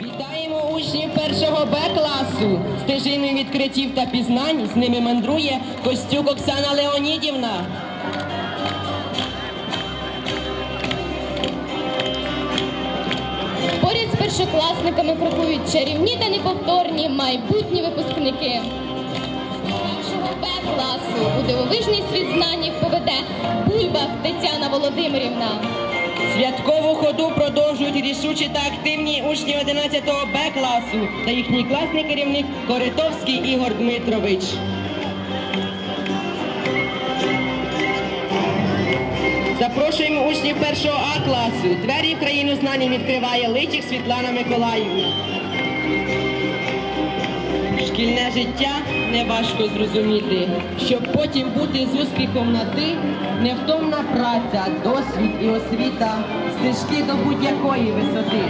Вітаємо учнів першого Б класу. Стежиною відкриттів та пізнань з ними мандрує Костюк Оксана Леонідівна. Поряд з першокласниками крокують чарівні та неповторні майбутні випускники. Першого Б класу у дивовижний світ знань їх поведе Бульбах Тетяна Володимирівна. Святкову ходу продовжують рішучі та активні учні 11 Б класу та їхній класний керівник Коритовський Ігор Дмитрович. Запрошуємо учнів першого А класу. Двері в країну знань відкриває Личик Світлана Миколаївна. Життя неважко зрозуміти, щоб потім бути з успіхом на ти, невтомна праця, досвід і освіта, стежки до будь-якої висоти.